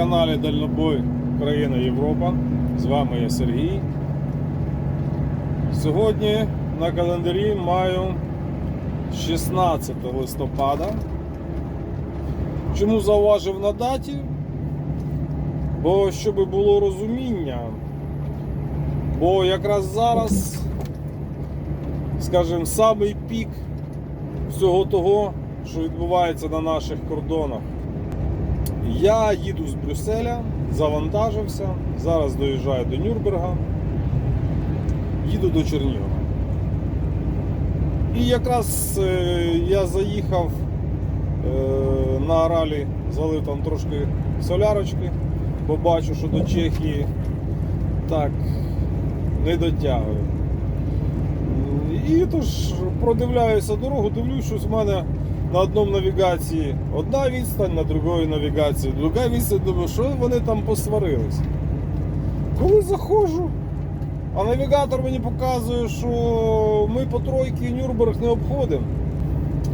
Каналі Дальнобой Україна Європа. З вами я Сергій. Сьогодні на календарі маю 16 листопада. Чому зауважив на даті? Бо щоб було розуміння, бо якраз зараз, скажімо, самий пік всього того, що відбувається на наших кордонах. Я їду з Брюсселя, завантажився, зараз доїжджаю до Нюрнберга, їду до Чернігова. І якраз е, я заїхав е, на Аралі, залив там трошки солярочки, бо бачу, що до Чехії так не дотягую. І тож продивляюся дорогу, дивлюсь, щось в мене на одному навігації одна відстань, на другої навігації друга відстань. Думаю, що вони там посварились. Коли заходжу, а навігатор мені показує, що ми по тройки Нюрнберг не обходимо.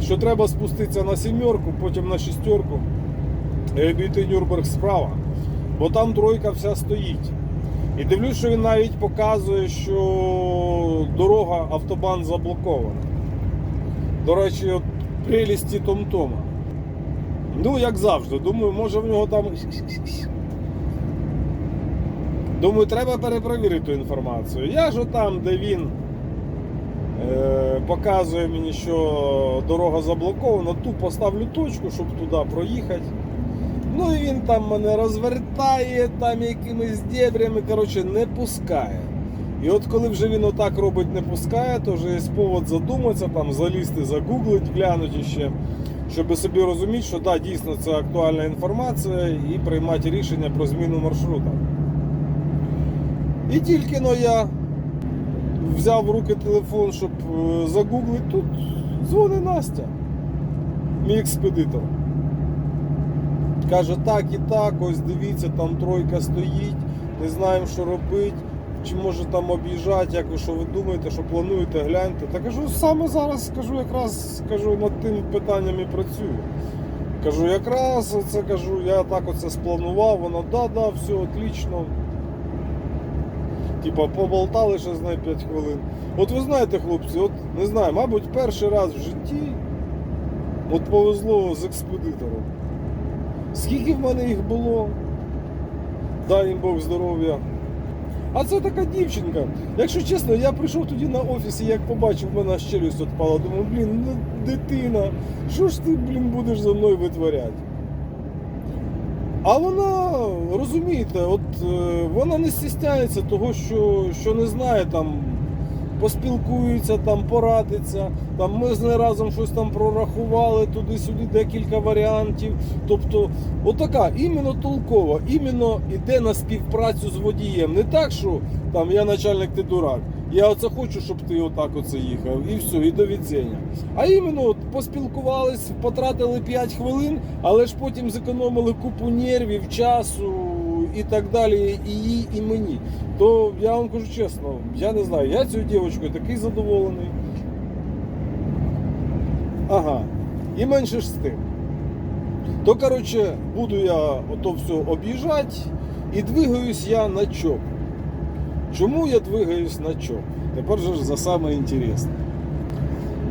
Що треба спуститися на сімерку, потім на шістерку і обійти Нюрнберг справа. Бо там тройка вся стоїть. І дивлюсь, що він навіть показує, що дорога автобан заблокована. До речі, от прелісті Томтома. Ну, як завжди, думаю, може в нього там. Думаю, треба перепровірити ту інформацію. Я ж там, де він е, показує мені, що дорога заблокована, тупо ставлю точку, щоб туди проїхати. Ну і він там мене розвертає там якимись дебрями, коротше, не пускає. І от коли вже він отак робить, не пускає, то вже є повод задуматися, там залізти, загуглить, глянути ще, щоб собі розуміти, що да, дійсно це актуальна інформація і приймати рішення про зміну маршрута. І тільки но я взяв в руки телефон, щоб е, загуглити, тут дзвонить Настя, мій експедитор. Каже, так і так, ось дивіться, там тройка стоїть, не знаємо, що робити, чи може там об'їжджати, як ви що ви думаєте, що плануєте, гляньте. Та кажу, саме зараз кажу, якраз кажу, над тим питанням і працюю. Кажу, якраз це кажу, я так оце спланував, вона да-да, все отлично. Типа поболтали ще з нею 5 хвилин. От ви знаєте, хлопці, от не знаю, мабуть, перший раз в житті от повезло з експедитором. Скільки в мене їх було? Дай їм Бог здоров'я. А це така дівчинка. Якщо чесно, я прийшов тоді на офіс і як побачив, в мене челюсть відпала. Думаю, блін, ну дитина, що ж ти, блін, будеш за мною витворяти? А вона, розумієте, от е, вона не стісняється того, що, що не знає там. Поспілкуються, там порадиться. Там ми з нею разом щось там прорахували туди-сюди декілька варіантів. Тобто, отака іменно толкова, іменно йде на співпрацю з водієм. Не так, що там я начальник, ти дурак. Я оце хочу, щоб ти отак оце їхав, і все, і до відзення. А іменно от поспілкувались, потратили 5 хвилин, але ж потім зекономили купу нервів, часу і так далі, і їй, і мені. То я вам кажу чесно, я не знаю, я цією дівчинкою такий задоволений. Ага, і менше ж з тим. То, коротше, буду я ото все об'їжджати і двигаюсь я на чоп. Чому я двигаюсь на чоп? Тепер же за саме інтересне.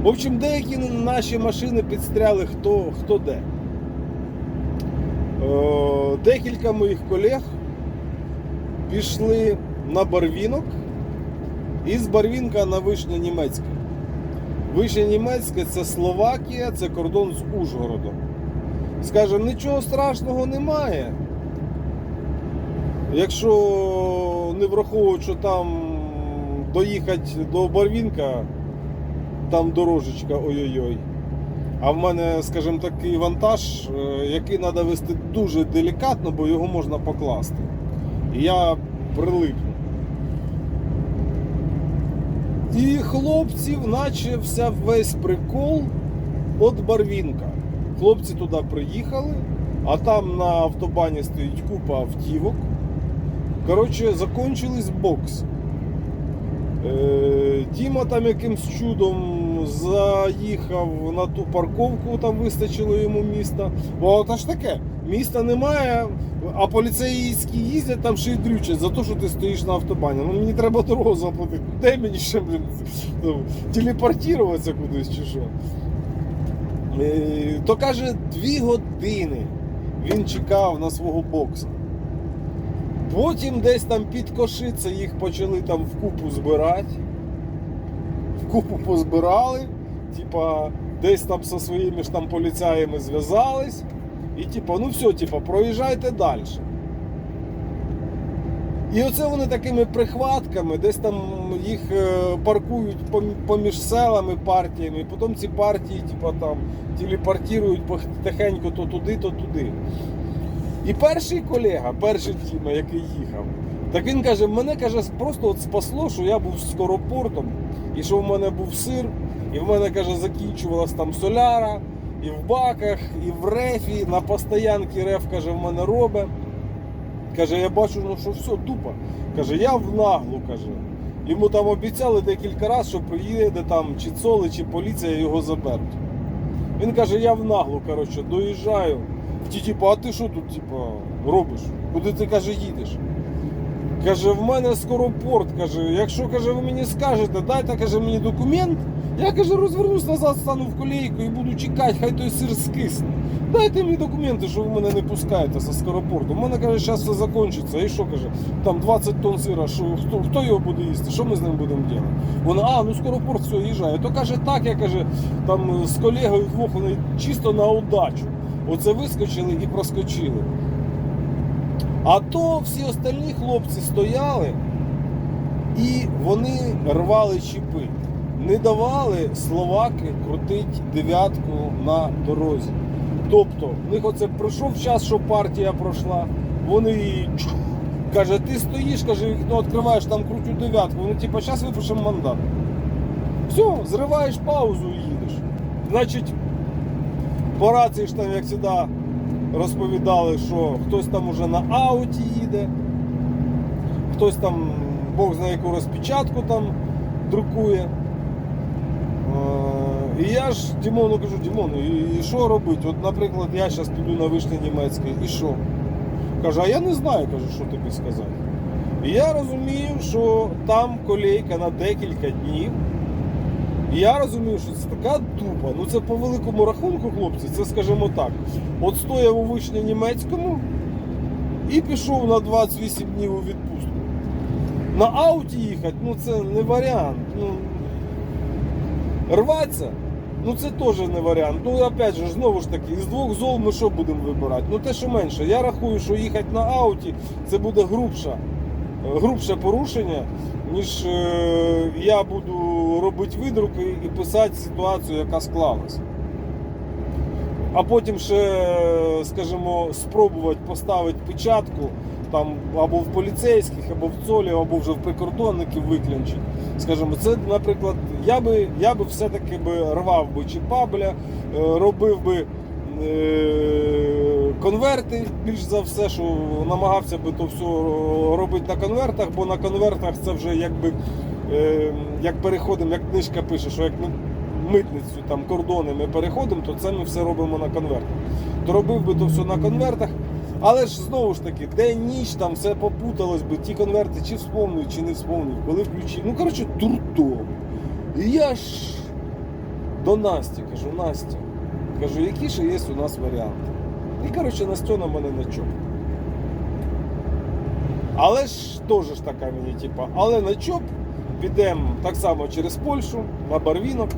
В общем, деякі наші машини підстряли хто, хто де. Е, Декілька моїх колег пішли на Барвінок і з Барвінка на Вишня Німецьке. Вишня Німецьке це Словакія, це кордон з Ужгородом. Скажемо, нічого страшного немає. Якщо не враховують, що там доїхати до Барвінка, там дорожечка ой-ой-ой. А в мене, скажімо, такий вантаж, е, який треба вести дуже делікатно, бо його можна покласти. Я прилипну. І хлопців, наче вся весь прикол от Барвінка. Хлопці туди приїхали, а там на автобані стоїть купа автівок. Коротше, закончились бокс. Е, Діма там якимсь чудом заїхав на ту парковку, там вистачило йому міста. Бо це ж таке. Міста немає, а поліцейські їздять там ще й дрючать за те, що ти стоїш на автобані. Ну мені треба дорогу заплатити. Де мені ще, блін, ну, телепортуватися кудись чи що? Е, То каже, дві години він чекав на свого бокса. Потім десь там під кошиця їх почали там в купу збирати. В купу позбирали. Типа, десь там зі своїми ж там поліцаями зв'язались. І типа, ну все, типа, проїжджайте далі. І оце вони такими прихватками, десь там їх е, паркують поміж селами партіями, і потім ці партії, типа там телепортують потихеньку то туди, то туди. І перший колега, перший Діма, який їхав, так він каже: мене каже, просто от спасло, що я був скоропортом, і що в мене був сир, і в мене каже, закінчувалась там соляра, і в баках, і в рефі, на постоянці реф каже, в мене робить. Каже, я бачу, ну що все, дупа. Каже, я в наглу, каже. Йому там обіцяли декілька разів, що приїде там чи цоли, чи поліція його заберуть. Він каже, я в наглу, коротше, доїжджаю. Ті, типу, а ти що тут, типу, робиш? Куди ти каже, їдеш? Каже, в мене скоро порт. Каже, якщо каже, ви мені скажете, дайте каже, мені документ, я каже, розвернусь назад, стану в колейку і буду чекати, хай той сир скисне. Дайте мені документи, що ви мене не пускаєте зі скоропорту. У мене каже, зараз все закінчиться. І що каже, там 20 тонн сира, що, хто, хто його буде їсти? Що ми з ним будемо робити? Вона, а, ну скоропорт все, їжджає. То каже, так, я каже, там з колегою двох вони чисто на удачу. Оце вискочили і проскочили. А то всі остальні хлопці стояли і вони рвали чіпи. Не давали словаки крутить дев'ятку на дорозі. Тобто, в них оце пройшов час, що партія пройшла. Вони її каже, ти стоїш, каже, вікно відкриваєш, там крутю дев'ятку. Вони типу, зараз випишемо мандат. Все, зриваєш паузу і їдеш. Значить, по рації ж там, як завжди, розповідали, що хтось там уже на ауті їде, хтось там, Бог знає яку розпечатку там друкує. Е, І я ж Дімону кажу, Дімон, і, що робити? От, наприклад, я зараз піду на вишні німецьке, і що? Каже, а я не знаю, кажу, що тобі сказати. І я розумію, що там колейка на декілька днів. І я розумію, що це така дупа. Ну це по великому рахунку, хлопці, це скажімо так. От стояв у вишні німецькому і пішов на 28 днів у відпустку. На ауті їхати, ну це не варіант. Ну, рватися, ну це теж не варіант. Ну, опять же, знову ж таки, із двох зол ми що будемо вибирати? Ну те, що менше. Я рахую, що їхати на ауті це буде грубша, е, грубше порушення, ніж е, я буду робити видруки і писати ситуацію, яка склалась. А потім ще, скажімо, спробувати поставити печатку там або в поліцейських, або в ЦОЛі, або вже в прикордонників виключити. Скажімо, це, наприклад, я би, я би все-таки би рвав би чіпабля, е, робив би е, конверти більш за все, що намагався би то все робити на конвертах, бо на конвертах це вже якби е, як переходимо, як книжка пише, що як ми митницю, там кордони ми переходимо, то це ми все робимо на конвертах. То робив би то все на конвертах. Але ж знову ж таки, день ніч там все попуталось би, ті конверти чи вспомнив, чи не вспомнив, коли включив. Ну, коротше, дурдом. І я ж до Насті кажу, Настя, кажу, які ще є у нас варіанти. І коротше, Настьона мене на чоп. Але ж теж ж така мені, типа, але на чоп підемо так само через Польщу, на Барвінок,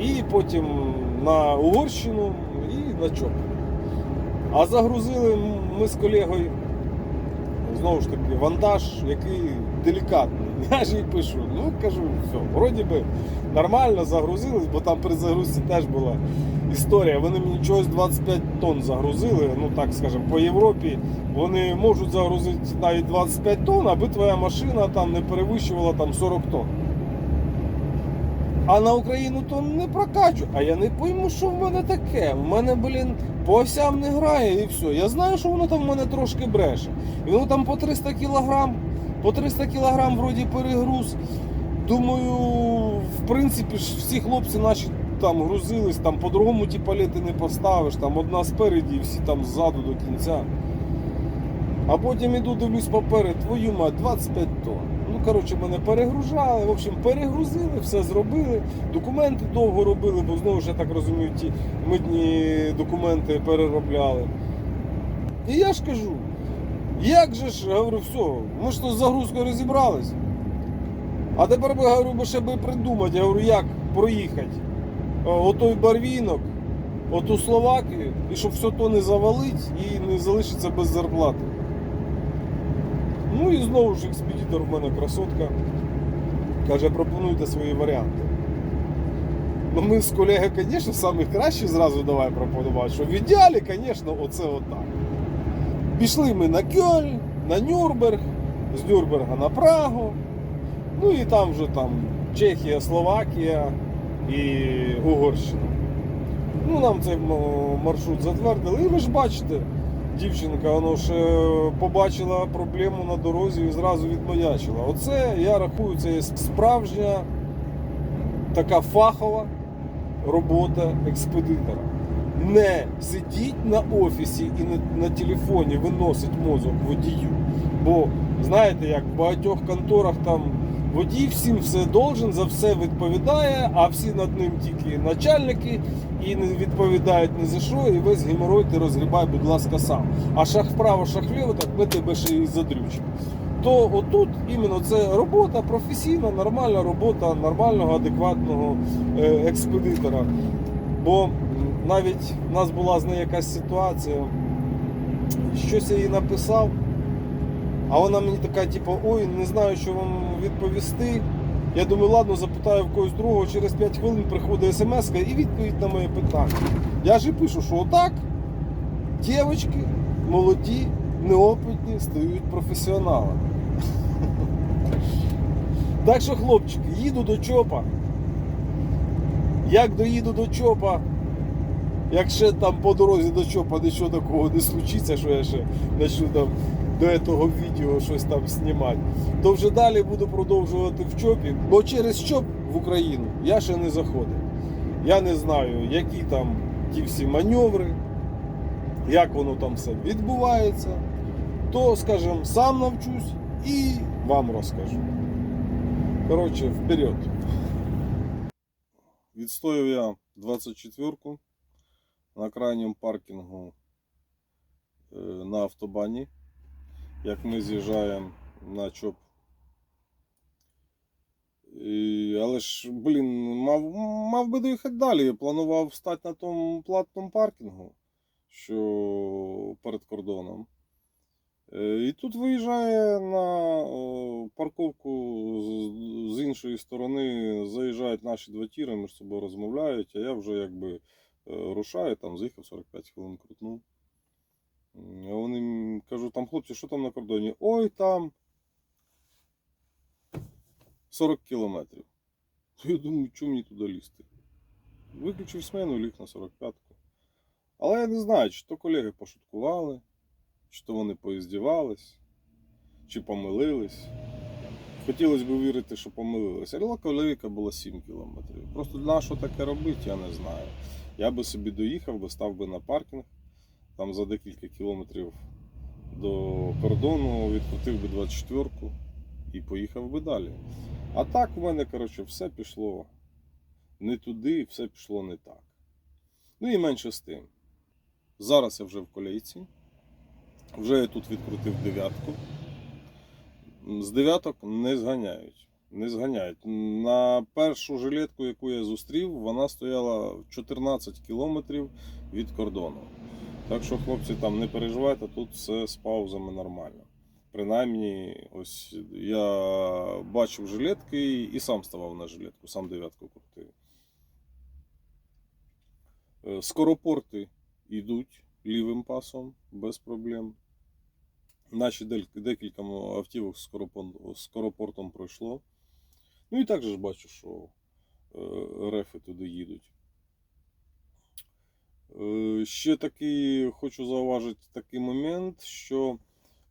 і потім на Угорщину і на чоп. А загрузили ми з колегою знову ж таки вантаж, який делікатний. Я ж їй пишу, ну кажу, все, вроді би нормально загрузились, бо там при загрузці теж була історія. Вони мені чогось 25 тонн загрузили, ну так скажемо, по Європі вони можуть загрузити навіть 25 тонн, аби твоя машина там не перевищувала там 40 тонн. А на Україну то не прокачу. А я не пойму, що в мене таке. В мене, блін, по осям не грає і все. Я знаю, що воно там в мене трошки бреше. І воно там по 300 кілограм, по 300 кілограм вроді перегруз. Думаю, в принципі ж всі хлопці наші там грузились, там по-другому ті палети не поставиш, там одна спереді і всі там ззаду до кінця. А потім іду, дивлюсь поперед, твою мать, 25 тонн. Коротше, мене перегружали, в общем, перегрузили, все зробили. Документи довго робили, бо знову ж я так розумію, ті митні документи переробляли. І я ж кажу, як же ж, говорю, все, ми ж тут з загрузкою розібрались. А тепер би говорю, би ще би придумати, я говорю, як проїхати. Отой барвінок, оту Словакію, і щоб все то не завалить і не залишиться без зарплати. Ну і знову ж експедитор в мене красотка. Каже, пропонуйте свої варіанти. Ну ми з колегою, звісно, самі зразу давай пропонувати, що в ідеалі, звісно, оце отак. Пішли ми на Кьоль, на Нюрнберг, з Нюрнберга на Прагу. Ну і там вже там Чехія, Словакія і Угорщина. Ну, нам цей маршрут затвердили. І ви ж бачите, дівчинка, воно ж е, побачила проблему на дорозі і зразу відмаячила. Оце я рахую, це є справжня така фахова робота експедитора. Не сидіть на офісі і на, на телефоні виносить мозок водію. Бо знаєте, як в багатьох конторах там водій всім все должен, за все відповідає, а всі над ним тільки начальники і не відповідають ні за що, і весь геморрой ти розгрібай, будь ласка, сам. А шаг вправо, шаг вліво, так ми тебе ще і задрючимо. То отут іменно це робота професійна, нормальна робота нормального, адекватного е, експедитора. Бо навіть в нас була з нею якась ситуація, щось я їй написав, а вона мені така, типу, ой, не знаю, що вам відповісти. Я думаю, ладно, запитаю в когось другого, через 5 хвилин приходить смс і відповідь на моє питання. Я ж і пишу, що отак дівчатки молоді, неопитні стають професіоналами. Так що, хлопчики, їду до чопа. Як доїду до чопа, як ще там по дорозі до чопа нічого такого не случиться, що я ще почну там до цього відео щось там знімати, то вже далі буду продовжувати в чопі, бо через чоп в Україну я ще не заходив. Я не знаю, які там ті всі маневри, як воно там все відбувається, то, скажімо, сам навчусь і вам розкажу. Коротше, вперед. Відстояв я 24-ку на крайньому паркінгу е, на автобані, як ми з'їжджаємо на ЧОП. І, але ж, блін, мав, мав би доїхати далі. Планував стати на тому платному паркінгу, що перед кордоном. Е, І тут виїжджає на парковку з- з іншої сторони, заїжджають наші два тіри, між собою розмовляють, а я вже якби е, рушаю, там заїхав 45 хвилин крутнув. Кажу, там хлопці, що там на кордоні? Ой, там 40 кілометрів. То Я думаю, чому мені туди лізти? Виключив смену, ліг на 45-ку. Але я не знаю, чи то колеги пошуткували, чи то вони поіздівались, чи помилились. Хотілося б вірити, що помилились. Але колейка була 7 кілометрів. Просто для що таке робити, я не знаю. Я би собі доїхав, би став би на паркінг, там за декілька кілометрів до кордону, відкрутив би 24-ку і поїхав би далі. А так у мене, коротше, все пішло не туди, все пішло не так. Ну і менше з тим. Зараз я вже в колейці. Вже я тут відкрутив дев'ятку. З дев'яток не зганяють. Не зганяють. На першу жилетку, яку я зустрів, вона стояла 14 кілометрів від кордону. Так що, хлопці, там не переживайте, тут все з паузами нормально. Принаймні, ось я бачив жилетки і сам ставав на жилетку, сам дев'ятку крутив. Е, Скоропорти йдуть лівим пасом без проблем. Наші декілька автівок з скоропортом пройшло. Ну і також ж бачу, що е, рефи туди їдуть. Е, Ще такий хочу зауважити такий момент, що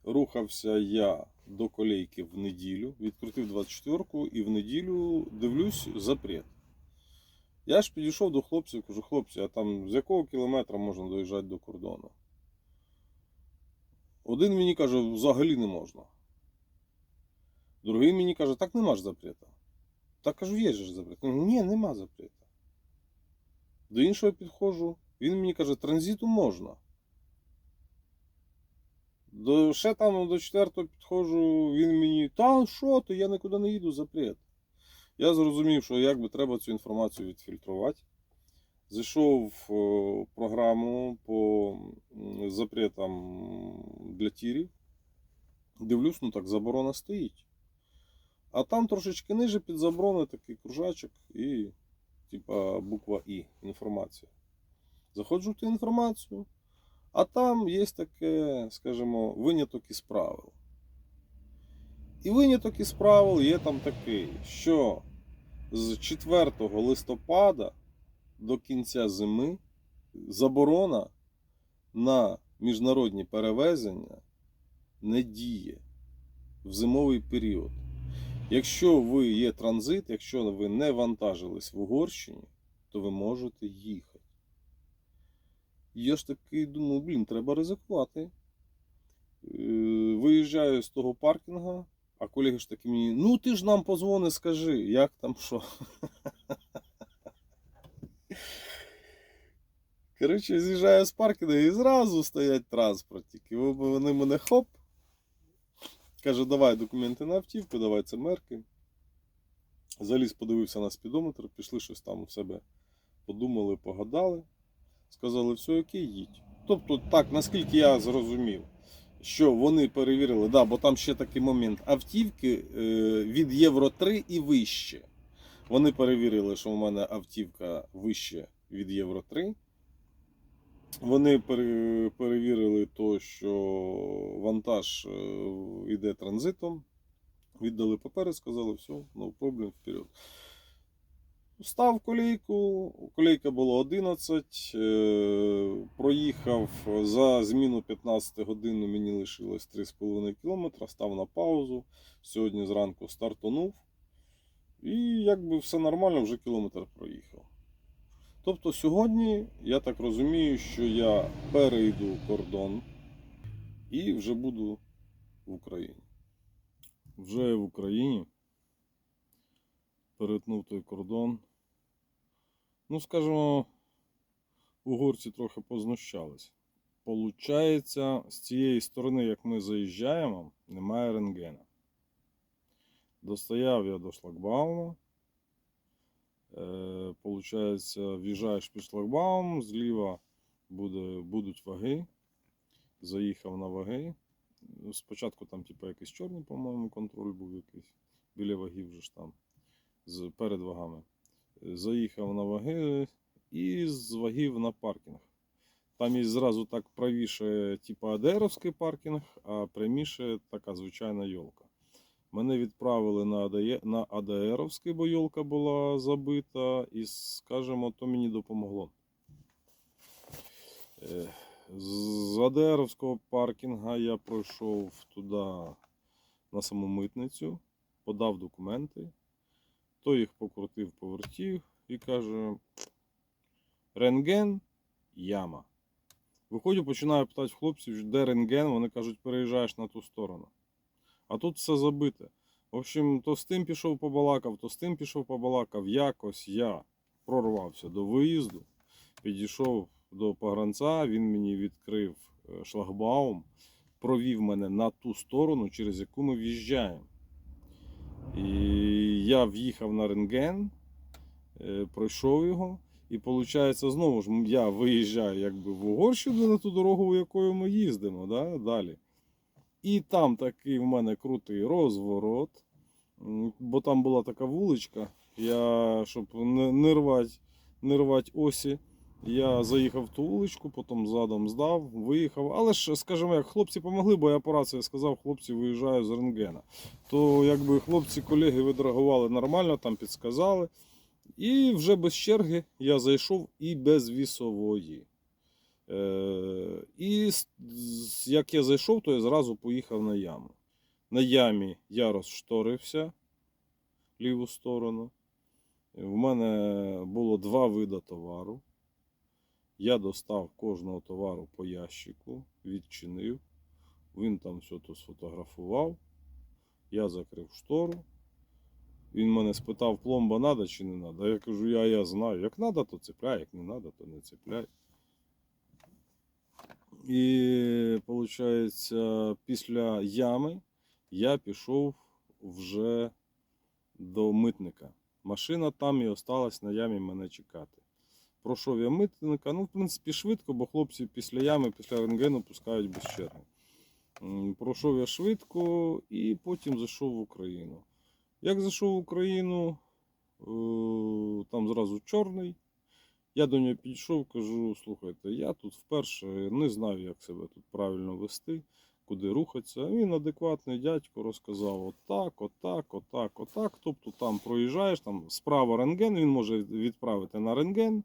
рухався я до колейки в неділю, відкрутив 24-ку і в неділю дивлюсь запрет. Я ж підійшов до хлопців, кажу, хлопці, а там з якого кілометра можна доїжджати до кордону? Один мені каже, взагалі не можна. Другий мені каже, так нема ж запрета. Так кажу, є ж запрет. Ні, нема запрета. До іншого підходжу, він мені каже, транзиту можна. До, ще там до четвертого підходжу, він мені, та що ти, я нікуди не їду, запрет. Я зрозумів, що якби треба цю інформацію відфільтрувати. Зайшов в е, програму по запретам для тірів. Дивлюсь, ну так заборона стоїть. А там трошечки ниже під заборони такий кружачок і типа буква І інформація. Заходжу в ту інформацію, а там є таке, скажімо, виняток із правил. І виняток із правил є там такий, що з 4 листопада до кінця зими заборона на міжнародні перевезення не діє в зимовий період. Якщо ви є транзит, якщо ви не вантажились в Угорщині, то ви можете їхати. Я ж такий думаю, блін, треба ризикувати. Е, Виїжджаю з того паркінга, а колеги ж такі мені, ну ти ж нам позвони, скажи, як там що. Коротше, з'їжджаю з паркінгу і зразу стоять транспортики. Вони мене хоп. Каже, давай документи на автівку, давай це мерки. Заліз, подивився на спідометр, пішли щось там у себе подумали, погадали. Сказали, все окей, їдь. Тобто, так, наскільки я зрозумів, що вони перевірили, да, бо там ще такий момент автівки е, від Євро 3 і вище. Вони перевірили, що у мене автівка вище від Євро 3. Вони перевірили то, що вантаж е, йде транзитом. Віддали папери, сказали, все, no problem, вперед. Став колейку, колейка була 11, е, проїхав за зміну 15 годин, мені лишилось 3,5 км, став на паузу. Сьогодні зранку стартанув. І якби все нормально, вже кілометр проїхав. Тобто сьогодні, я так розумію, що я перейду кордон і вже буду в Україні. Вже в Україні перетнув той кордон. Ну, скажімо, угорці трохи познущались. Получається, з цієї сторони, як ми заїжджаємо, немає рентгена. Достояв я до шлагбаума. Е, Получається, в'їжджаєш під шлагбаум, зліва буде, будуть ваги. Заїхав на ваги. Спочатку там, типу, якийсь чорний, по-моєму, контроль був якийсь. Біля вагів вже ж там. З, перед вагами. Заїхав на ваги і з вагів на паркінг. Там є зразу так правіше, типу АДРовський паркінг, а пряміше така звичайна йолка. Мене відправили на АДЕ на АДРовський, бо йолка була забита, і, скажімо, то мені допомогло. Е, З АДРовського паркінга я пройшов туди на саму митницю, подав документи, той їх покрутив, повертів і каже: рентген, яма. Виходжу, починаю питати хлопців, де рентген, вони кажуть, переїжджаєш на ту сторону. А тут все забите. В общем, то з тим пішов побалакав, то з тим пішов побалакав. Якось я прорвався до виїзду, підійшов до погранця, він мені відкрив е, шлагбаум, провів мене на ту сторону, через яку ми в'їжджаємо. І я в'їхав на рентген, е, пройшов його. І виходить, знову ж я виїжджаю якби в Угорщину на ту дорогу, якою ми їздимо да, далі. І там такий в мене крутий розворот. Бо там була така вуличка. Я, щоб не, не рвати не рвать осі, я заїхав в ту вуличку, потім задом здав, виїхав. Але ж, скажімо, як хлопці помогли, бо я по рації сказав, хлопці виїжджаю з рентгена. То якби хлопці, колеги відреагували нормально, там підсказали. І вже без черги я зайшов і без вісової. Е, і як я зайшов, то я зразу поїхав на яму. На ямі я розшторився ліву сторону. В мене було два види товару. Я достав кожного товару по ящику, відчинив. Він там все то сфотографував. Я закрив штору. Він мене спитав, пломба надо чи не надо. Я кажу, я, я знаю. Як надо, то цепляй, як не надо, то не цепляй. І виходить, після ями я пішов вже до митника. Машина там і осталась на ямі мене чекати. Пройшов я митника, ну, в принципі, швидко, бо хлопці після ями, після рентгену пускають без черги. Пройшов я швидко і потім зайшов в Україну. Як зайшов в Україну, е, там зразу чорний. Я до нього підійшов, кажу: слухайте, я тут вперше не знаю, як себе тут правильно вести, куди рухатися. Він адекватний дядько розказав: отак, отак, отак, отак. Тобто там проїжджаєш, там справа рентген, він може відправити на рентген.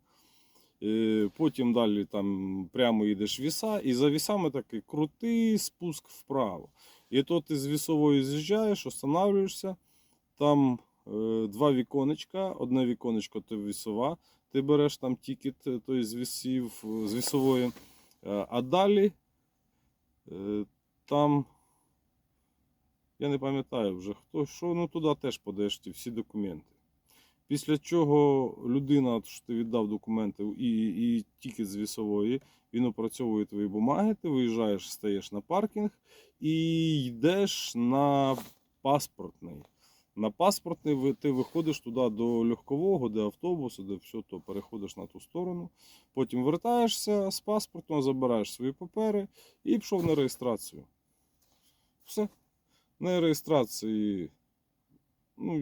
Е, Потім далі там прямо йдеш віса, і за вісами такий крутий спуск вправо. І то ти з вісової з'їжджаєш, останавлюєшся. Там е, два віконечка, одне віконечко то вісова, ти береш там тікет е, той з вісів, е, з вісової. Е, А далі там, я не пам'ятаю вже хто, що, ну туди теж подаєш ті всі документи. Після чого людина, що ти віддав документи і, і тільки з вісової, він опрацьовує твої бумаги, ти виїжджаєш, стаєш на паркінг і йдеш на паспортний. На паспортний ти виходиш туди до легкового, де автобусу, де все, то переходиш на ту сторону. Потім вертаєшся з паспортом, забираєш свої папери і пішов на реєстрацію. Все. На реєстрації ну,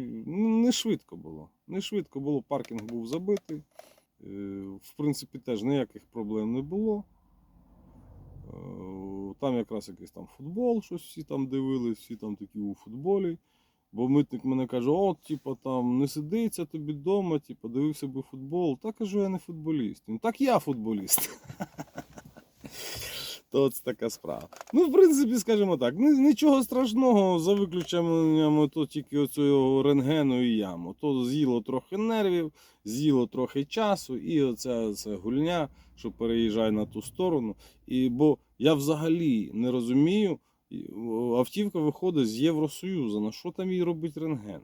не швидко було. Не швидко було, паркінг був забитий. Е, В принципі, теж ніяких проблем не було. Е, Там якраз якийсь там футбол, щось всі там дивились, всі там такі у футболі. Бо митник мене каже, от, типу, там не сидиться тобі вдома, типу, дивився би футбол. Та кажу, я не футболіст. Він, так я футболіст. То це така справа. Ну, в принципі, скажімо так, нічого страшного за виключенням то тільки оцього рентгену і яму. То з'їло трохи нервів, з'їло трохи часу, і оця, оця гульня, що переїжджає на ту сторону. І, бо я взагалі не розумію, автівка виходить з Євросоюзу. На що там їй робить рентген?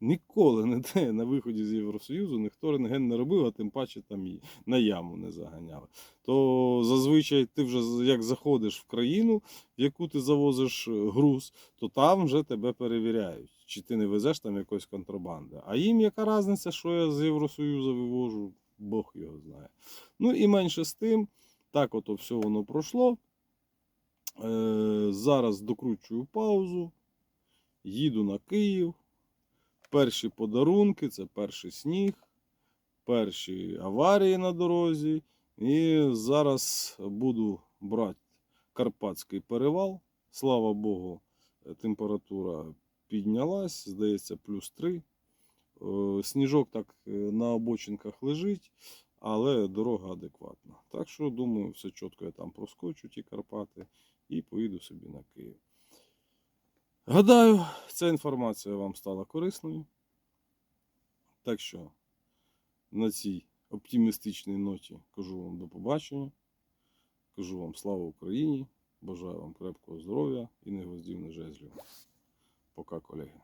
Ніколи не де на виході з Євросоюзу ніхто рентген не робив, а тим паче там її на яму не заганяли. То зазвичай ти вже як заходиш в країну, в яку ти завозиш е, груз, то там вже тебе перевіряють, чи ти не везеш там якоїсь контрабанди. А їм яка різниця, що я з Євросоюзу вивожу, Бог його знає. Ну і менше з тим, так ото все воно пройшло. Е, зараз докручую паузу, їду на Київ. Перші подарунки це перший сніг, перші аварії на дорозі. І зараз буду брати Карпатський перевал. Слава Богу, температура піднялась, здається, плюс 3. Е, Сніжок так е, на обочинках лежить, але дорога адекватна. Так що, думаю, все чітко я там проскочу ті Карпати і поїду собі на Київ. Гадаю, ця інформація вам стала корисною. Так що на цій оптимістичній ноті кажу вам до побачення. Кажу вам слава Україні. Бажаю вам крепкого здоров'я і не гвоздів, жезлів. Пока, колеги.